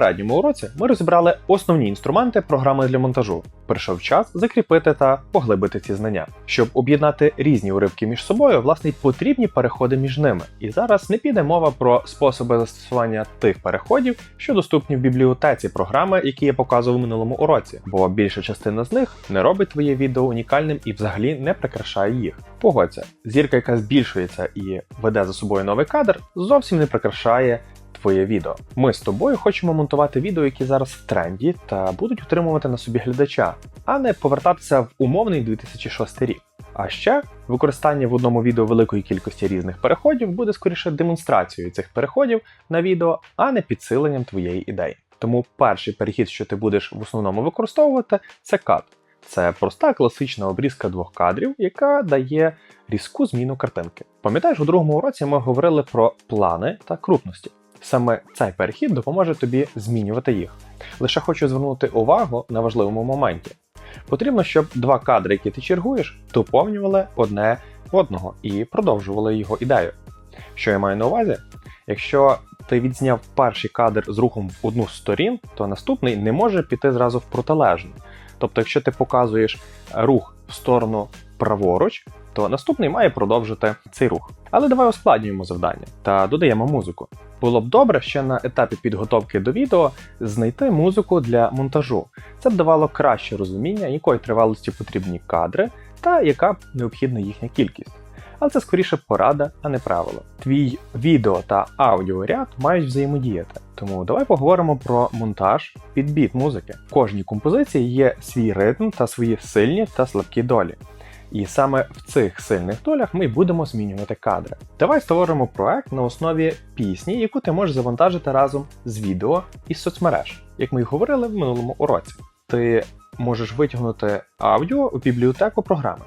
попередньому уроці ми розібрали основні інструменти програми для монтажу. Прийшов час закріпити та поглибити ці знання. Щоб об'єднати різні уривки між собою, власне, й потрібні переходи між ними. І зараз не піде мова про способи застосування тих переходів, що доступні в бібліотеці програми, які я показував у минулому уроці, бо більша частина з них не робить твоє відео унікальним і взагалі не прикрашає їх. Погодься, зірка, яка збільшується і веде за собою новий кадр, зовсім не прикрашає твоє відео. Ми з тобою хочемо монтувати відео, які зараз в тренді та будуть утримувати на собі глядача, а не повертатися в умовний 2006 рік. А ще використання в одному відео великої кількості різних переходів буде скоріше демонстрацією цих переходів на відео, а не підсиленням твоєї ідеї. Тому перший перехід, що ти будеш в основному використовувати, це кат. Це проста класична обрізка двох кадрів, яка дає різку зміну картинки. Пам'ятаєш, у другому уроці ми говорили про плани та крупності. Саме цей перехід допоможе тобі змінювати їх. Лише хочу звернути увагу на важливому моменті. Потрібно, щоб два кадри, які ти чергуєш, доповнювали одне одного і продовжували його ідею. Що я маю на увазі? Якщо ти відзняв перший кадр з рухом в одну з сторін, то наступний не може піти зразу в протилежну. Тобто, якщо ти показуєш рух в сторону праворуч, то наступний має продовжити цей рух. Але давай ускладнюємо завдання та додаємо музику. Було б добре ще на етапі підготовки до відео знайти музику для монтажу. Це б давало краще розуміння, якої тривалості потрібні кадри та яка необхідна їхня кількість. Але це скоріше порада, а не правило. Твій відео та аудіоряд мають взаємодіяти. Тому давай поговоримо про монтаж під біт музики. Кожній композиції є свій ритм та свої сильні та слабкі долі. І саме в цих сильних долях ми будемо змінювати кадри. Давай створимо проект на основі пісні, яку ти можеш завантажити разом з відео із соцмереж, як ми й говорили в минулому уроці. Ти можеш витягнути аудіо у бібліотеку програми.